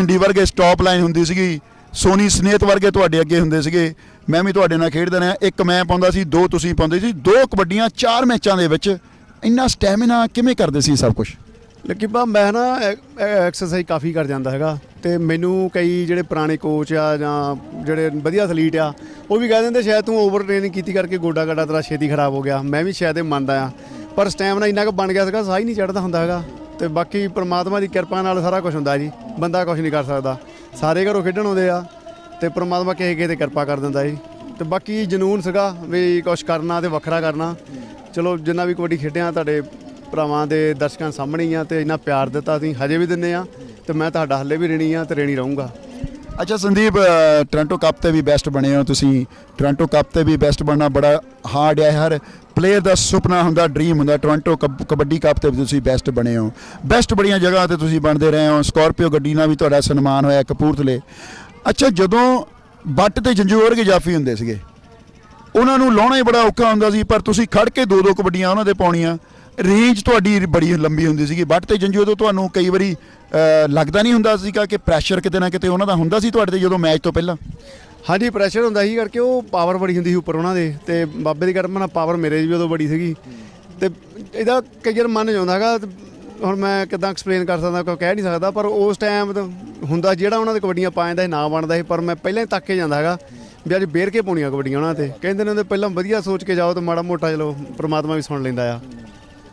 Indie ਵਰਗੇ stop line ਹੁੰਦੀ ਸੀਗੀ, ਸੋਨੀ ਸਨੇਤ ਵਰਗੇ ਤੁਹਾਡੇ ਅੱਗੇ ਹੁੰਦੇ ਸੀਗੇ, ਮੈਂ ਵੀ ਤੁਹਾਡੇ ਨਾਲ ਖੇਡਦਾ ਰਿਹਾ, ਇੱਕ ਮੈਂ ਪਾਉਂਦਾ ਸੀ, ਦੋ ਤੁਸੀਂ ਪਾਉਂਦੇ ਸੀ, ਦੋ ਕਬੱਡੀਆਂ ਚਾਰ ਮੈਚਾਂ ਦੇ ਵਿੱਚ, ਇੰਨਾ ਸਟੈਮਿਨਾ ਕਿਵੇਂ ਕਰਦੇ ਸੀ ਸਭ ਕੁਝ ਲੱਕੀ ਬਾ, ਮੈਂ ਨਾ ਐਕਸਰਸਾਈਜ਼ ਕਾਫੀ ਕਰ ਜਾਂਦਾ ਹੈਗਾ, ਤੇ ਮੈਨੂੰ ਕਈ ਜਿਹੜੇ ਪੁਰਾਣੇ ਕੋਚ ਆ ਜਾਂ ਜਿਹੜੇ ਵਧੀਆ ਐਥਲੀਟ ਆ, ਉਹ ਵੀ ਕਹਿ ਦਿੰਦੇ ਸ਼ਾਇਦ ਤੂੰ ਓਵਰ ਟ੍ਰੇਨਿੰਗ ਕੀਤੀ ਕਰਕੇ ਗੋਡਾ ਗਾਡਾ ਤੇਰਾ ਛੇਤੀ ਖਰਾਬ ਹੋ ਗਿਆ, ਮੈਂ ਵੀ ਸ਼ਾਇਦ ਇਹ ਮੰਨਦਾ ਆ, ਪਰ ਸਟੈਮਿਨਾ ਇੰਨਾ ਕੁ ਬਣ ਗਿਆ ਸੀਗਾ, ਸਾਹ ਹੀ ਨਹੀਂ ਚੜਦਾ ਹੁੰਦਾ ਹੈਗਾ। ਤੇ ਬਾਕੀ ਪ੍ਰਮਾਤਮਾ ਦੀ ਕਿਰਪਾ ਨਾਲ ਸਾਰਾ ਕੁਝ ਹੁੰਦਾ ਜੀ। ਬੰਦਾ ਕੁਝ ਨਹੀਂ ਕਰ ਸਕਦਾ। ਸਾਰੇ ਘਰੋਂ ਖੇਡਣ ਆਉਂਦੇ ਆ ਤੇ ਪ੍ਰਮਾਤਮਾ ਕਿਸੇ ਕਿਸੇ ਤੇ ਕਿਰਪਾ ਕਰ ਦਿੰਦਾ ਜੀ। ਤੇ ਬਾਕੀ ਜਨੂਨ ਸੀਗਾ ਵੀ ਕੁਝ ਕਰਨਾ ਤੇ ਵੱਖਰਾ ਕਰਨਾ। ਚਲੋ ਜਿੰਨਾ ਵੀ ਕਬੱਡੀ ਖੇਡਿਆ ਤੁਹਾਡੇ ਭਰਾਵਾਂ ਦੇ ਦਰਸ਼ਕਾਂ ਸਾਹਮਣੇ ਹੀ ਆ ਤੇ ਇੰਨਾ ਪਿਆਰ ਦਿੱਤਾ ਤੁਸੀਂ ਹਜੇ ਵੀ ਦਿੰਦੇ ਆ ਤੇ ਮੈਂ ਤੁਹਾਡਾ ਹੱਲੇ ਵੀ ਰਣੀ ਆ ਤੇ ਰਣੀ ਰਹੂੰਗਾ। ਅੱਛਾ ਸੰਦੀਪ ਅ, ਕੱਪ ਤੇ ਵੀ ਬੈਸਟ ਬਣੇ ਹੋ ਤੁਸੀਂ। ਟੋਰਾਂਟੋ ਕੱਪ ਤੇ ਵੀ ਬੈਸਟ ਬਣਨਾ ਬੜਾ ਹਾਰਡ ਹੈ ਹਰ। ਪਲੇਅਰ ਦਾ ਸੁਪਨਾ ਹੁੰਦਾ ਡ੍ਰੀਮ ਹੁੰਦਾ ਟੋਰਾਂਟੋ ਕੱਪ- ਕਬੱਡੀ ਕੱਪ ਤੇ ਵੀ ਤੁਸੀਂ ਬੈਸਟ ਬਣੇ ਹੋ। ਬੈਸਟ ਬੜੀਆਂ ਜਗ੍ਹਾ ਤੇ ਤੁਸੀਂ ਬਣਦੇ ਰਹੇ ਹੋ। ਸਕਾਰਪੀਓ ਗੱਡੀ ਨਾਲ ਵੀ ਤੁਹਾਡਾ ਸਨਮਾਨ ਹੋਇਆ ਕਪੂਰਥਲੇ। ਅੱਛਾ, ਜਦੋਂ ਬੱਟ ਤੇ ਜੰਜੂ ਵਰਗੇ ਜਾਫੀ ਹੁੰਦੇ ਸੀਗੇ, ਉਹਨਾਂ ਨੂੰ ਲਾਉਣਾ ਹੀ ਬੜਾ ਔਖਾ ਹੁੰਦਾ ਸੀ, ਪਰ ਤੁਸੀਂ ਖੜ ਕੇ ਦੋ ਦੋ ਕਬੱਡੀਆਂ ਉਹਨਾਂ ਦੇ ਪਾਉਣੀਆਂ ਰੇਂਜ ਤੁਹਾਡੀ ਬੜੀ ਲੰਬੀ ਹੁੰਦੀ ਸੀਗੀ। ਬੱਟ ਤੇ ਜੰਜੂ ਤੋਂ ਤੁਹਾਨੂੰ ਕਈ ਵਾਰੀ ਲੱਗਦਾ ਨਹੀਂ ਹੁੰਦਾ ਸੀਗਾ ਕਿ ਪ੍ਰੈਸ਼ਰ ਕਿਤੇ ਨਾ ਕਿਤੇ ਉਹਨਾਂ ਦਾ ਹੁੰਦਾ ਸੀ ਤੁਹਾਡੇ ਤੇ ਜਦੋਂ ਮੈਚ ਤੋਂ ਪਹਿਲਾਂ? ਹਾਂਜੀ ਪ੍ਰੈਸ਼ਰ ਹੁੰਦਾ ਸੀ ਕਰਕੇ ਉਹ ਪਾਵਰ ਬੜੀ ਹੁੰਦੀ ਸੀ ਉੱਪਰ ਉਹਨਾਂ ਦੇ ਤੇ ਬਾਬੇ ਦੀ ਕਿਰਪਾ ਨਾਲ ਪਾਵਰ ਮੇਰੇ 'ਚ ਵੀ ਉਦੋਂ ਬੜੀ ਸੀਗੀ। ਤੇ ਇਹਦਾ ਕਈ ਵਾਰ ਮਨ ਜਾਂਦਾ ਹੈਗਾ ਤੇ ਹੁਣ ਮੈਂ ਕਿਦਾਂ ਐਕਸਪਲੇਨ ਕਰ ਸਕਦਾ, ਕੋਈ ਕਹਿ ਨਹੀਂ ਸਕਦਾ, ਪਰ ਉਸ ਟਾਈਮ ਹੁੰਦਾ ਜਿਹੜਾ ਉਹਨਾਂ ਦੇ ਕਬੱਡੀਆਂ ਪਾ ਜਾਂਦਾ ਸੀ ਨਾ ਬਣਦਾ ਸੀ, ਪਰ ਮੈਂ ਪਹਿਲਾਂ ਹੀ ਤੱਕ ਕੇ ਜਾਂਦਾ ਹੈਗਾ ਵੀ ਅੱਜ ਬੇਰ ਕੇ ਪਾਉਣੀਆਂ ਕਬੱਡੀਆਂ ਉਹਨਾਂ ਤੇ। ਕਹਿੰਦੇ ਨੇ ਉਹਦੇ ਪਹਿਲਾਂ ਵਧੀਆ ਸੋਚ ਕੇ ਜਾਓ ਤੇ ਮਾੜਾ ਮੋਟਾ ਚਲੋ ਪ੍ਰਮਾਤਮਾ ਵੀ ਸੁਣ ਲੈਂਦਾ ਆ।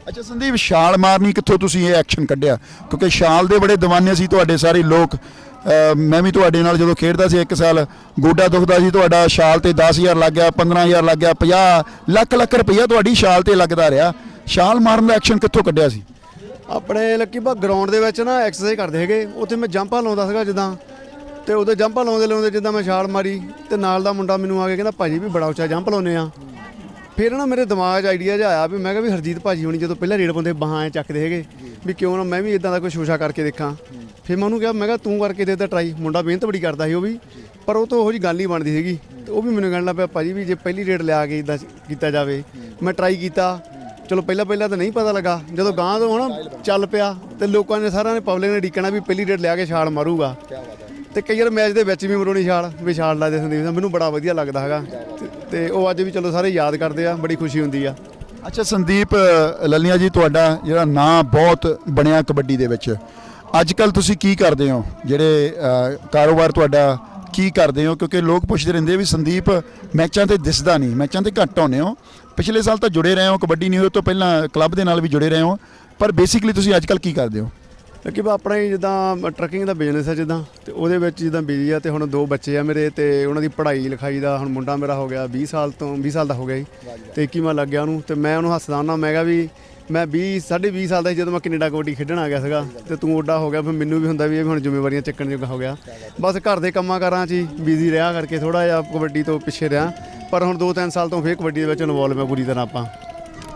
ਅੱਛਾ ਸੰਦੀਪ, ਛਾਲ ਮਾਰਨੀ ਕਿੱਥੋਂ ਤੁਸੀਂ ਇਹ ਐਕਸ਼ਨ ਕੱਢਿਆ? ਕਿਉਂਕਿ ਛਾਲ ਦੇ ਬੜੇ دیਵਾਨੇ ਸੀ ਤੁਹਾਡੇ ਸਾਰੇ ਲੋਕ। ਮੈਂ ਵੀ ਤੁਹਾਡੇ ਨਾਲ ਜਦੋਂ ਖੇਡਦਾ ਸੀ ਇੱਕ ਸਾਲ, ਗੋਡਾ ਦੁਖਦਾ ਸੀ, ਤੁਹਾਡਾ ਛਾਲ ਤੇ 10000 ਲੱਗ ਗਿਆ 15000 ਲੱਗ ਗਿਆ 50 ਲੱਖ ਲੱਖ ਰੁਪਈਆ ਤੁਹਾਡੀ ਛਾਲ ਤੇ ਲੱਗਦਾ ਰਿਹਾ। ਛਾਲ ਮਾਰਨ ਦਾ ਐਕਸ਼ਨ ਕਿੱਥੋਂ ਕੱਢਿਆ ਸੀ? ਆਪਣੇ ਲੱਕੀ ਭਾ ਗਰਾਊਂਡ ਦੇ ਵਿੱਚ ਨਾ ਐਕਸਰਸਾਈਜ਼ ਕਰਦੇ ਹੈਗੇ ਉੱਥੇ ਮੈਂ ਜੰਪਾਂ ਲਾਉਂਦਾ ਸੀਗਾ ਜਿੱਦਾਂ, ਤੇ ਉਹਦੇ ਜੰਪਾਂ ਲਾਉਂਦੇ ਲਾਉਂਦੇ ਜਿੱਦਾਂ ਮੈਂ ਛਾਲ ਮਾਰੀ, ਤੇ ਨਾਲ ਦਾ ਮੁੰਡਾ ਮੈਨੂੰ ਆ ਕੇ ਕਹਿੰਦਾ, ਭਾਜੀ, ਵੀ ਬੜਾ ਉੱਚਾ ਜੰਪ ਲਾਉਂਦੇ ਆ। ਫਿਰ ਨਾ ਮੇਰੇ ਦਿਮਾਗ 'ਚ ਆਈਡੀਆ ਜਿਹਾ ਆਇਆ ਵੀ ਮੈਂ ਕਿਹਾ ਵੀ ਹਰਜੀਤ ਭਾਜੀ ਹੋਣੀ ਜਦੋਂ ਪਹਿਲਾਂ ਰੇਡ ਪਾਉਂਦੇ ਬਾਹਾਂ ਚੱਕਦੇ ਹੈਗੇ ਵੀ ਕਿਉਂ ਨਾ ਮੈਂ ਵੀ ਇਦਾਂ ਦਾ ਕੋਈ ਸ਼ੋਸ਼ਾ ਕਰਕੇ ਦੇਖਾਂ। ਫਿਰ ਮੈਂ ਉਹਨੂੰ ਕਿਹਾ ਮੈਂ ਕਿਹਾ ਤੂੰ ਕਰਕੇ ਦੇ ਤਾਂ ਟਰਾਈ ਮੁੰਡਾ ਮਿਹਨਤ ਬੜੀ ਕਰਦਾ ਸੀ ਉਹ ਵੀ ਪਰ ਉਹ ਤੋਂ ਉਹੋ ਜੀ ਗੱਲ ਨਹੀਂ ਬਣਦੀ ਸੀਗੀ। ਤੇ ਉਹ ਵੀ ਮੈਨੂੰ ਕਹਿਣ ਲੱਗ ਪਿਆ ਭਾਜੀ ਵੀ ਜੇ ਪਹਿਲੀ ਰੇਡ ਲਿਆ ਕੇ ਇਦਾਂ ਕੀਤਾ ਜਾਵੇ ਮੈਂ ਟਰਾਈ ਕੀਤਾ। ਚਲੋ ਪਹਿਲਾਂ ਪਹਿਲਾਂ ਤਾਂ ਨਹੀਂ ਪਤਾ ਲੱਗਾ। ਜਦੋਂ ਗਾਂ ਤੋਂ ਹੁਣ ਚੱਲ ਪਿਆ ਤੇ ਲੋਕਾਂ ਨੇ ਸਾਰਿਆਂ ਨੇ ਪਬਲਿਕ ਨੇ ਡੀਕਣਾ ਵੀ ਪਹਿਲੀ ਰੇਡ ਲਿਆ ਕੇ ਛਾਲ ਮਾਰੂਗਾ। ਤੇ ਕਈ ਵਾਰ ਮੈਚ ਦੇ ਵਿੱਚ ਵੀ ਮਰੋਣੀ ਛਾਲ ਵੀ ਛਾਲ ਲਾਦੇ ਸੰਦੀਪ ਦਾ। ਮੈਨੂੰ ਬੜਾ ਵਧੀਆ ਲੱਗਦਾ ਹੈਗਾ। ਤੇ- ਉਹ ਅੱਜ ਵੀ ਚਲੋ ਸਾਰੇ ਯਾਦ ਕਰਦੇ ਆ ਬੜੀ ਖੁਸ਼ੀ ਹੁੰਦੀ ਆ। ਅੱਛਾ ਸੰਦੀਪ ਅ, ਜੀ ਤੁਹਾਡਾ ਜਿਹੜਾ ਨਾਂ ਬਹੁਤ ਬਣਿਆ ਕਬੱਡੀ ਦੇ ਵਿੱਚ। ਅੱਜ ਕੱਲ ਤੁਸੀਂ ਕੀ ਕਰਦੇ ਹੋ? ਜਿਹੜੇ ਅ, ਕਾਰੋਬਾਰ ਤੁਹਾਡਾ ਕੀ ਕਰਦੇ ਹੋ? ਕਿਉਂਕਿ ਲੋਕ ਪੁੱਛਦੇ ਰਹਿੰਦੇ ਵੀ ਸੰਦੀਪ ਮੈਚਾਂ ਤੇ ਦਿਸਦਾ ਨਹੀਂ ਮੈਚਾਂ ਤੇ ਘੱਟ ਆਉਂਦੇ ਹੋ। ਪਿਛਲੇ ਸਾਲ ਤਾਂ ਜੁੜੇ ਰਹੇ ਹੋ ਕਬੱਡੀ ਨਹੀਂ ਉਹ ਤੋਂ ਪਹਿਲਾਂ ਕਲੱਬ ਦੇ ਨਾਲ ਵੀ ਜੁੜੇ ਰਹੇ ਹੋ। ਪਰ ਬੇਸਿਕਲੀ ਤੁਸੀਂ ਅੱਜ ਕੱਲ ਕੀ ਕਰਦੇ ਹੋ? ਕਿ ਆਪਣਾ ਹੀ ਜਿੱਦਾਂ ਟਰੱਕਿੰਗ ਦਾ ਬਿਜ਼ਨਸ ਹੈ ਜਿੱਦਾਂ, ਤੇ ਉਹਦੇ ਵਿੱਚ ਜਿੱਦਾਂ ਬਿਜ਼ੀ ਆ ਤੇ ਹੁਣ ਦੋ ਬੱਚੇ ਆ ਮੇਰੇ ਤੇ ਉਹਨਾਂ ਦੀ ਪੜ੍ਹਾਈ ਲਿਖਾਈ ਦਾ ਹੁਣ ਮੁੰਡਾ ਮੇਰਾ ਹੋ ਗਿਆ 20 ਸਾਲ ਤੋਂ 20 ਸਾਲ ਦਾ ਹੋ ਗਿਆ ਜੀ। ਤੇ 21ਵਾਂ ਲੱਗ ਗਿਆ ਉਹਨੂੰ ਤੇ ਮੈਂ ਉਹਨੂੰ ਹੱਸਦਾ ਹੁੰਦਾ, ਮੈਂ ਕਿਹਾ ਵੀ ਮੈਂ 20 20.5 ਸਾਲ ਦਾ ਸੀ ਜਦੋਂ ਮੈਂ ਕੈਨੇਡਾ ਕਬੱਡੀ ਖੇਡਣ ਆ ਗਿਆ ਸੀਗਾ ਤੇ ਤੂੰ ਓਡਾ ਹੋ ਗਿਆ, ਫਿਰ ਮੈਨੂੰ ਵੀ ਹੁੰਦਾ ਵੀ ਇਹ ਵੀ ਹੁਣ ਜ਼ਿੰਮੇਵਾਰੀਆਂ ਚੱਕਣ ਜੋਗਾ ਹੋ ਗਿਆ। ਬਸ ਘਰ ਦੇ ਕੰਮਾਂ ਕਾਰਾਂ 'ਚ ਹੀ ਬਿਜ਼ੀ ਰਿਹਾ ਕਰਕੇ ਥੋੜਾ ਜਿਹਾ ਕਬੱਡੀ ਤੋਂ ਪਿੱਛੇ ਰਿਹਾ, ਪਰ ਹੁਣ 2-3 ਸਾਲ ਤੋਂ ਫੇਰ ਕਬੱਡੀ ਦੇ ਵਿੱਚ ਇਨਵੋਲਵ ਮੈਂ ਪੂਰੀ ਤਰ੍ਹਾਂ ਆਪਾਂ।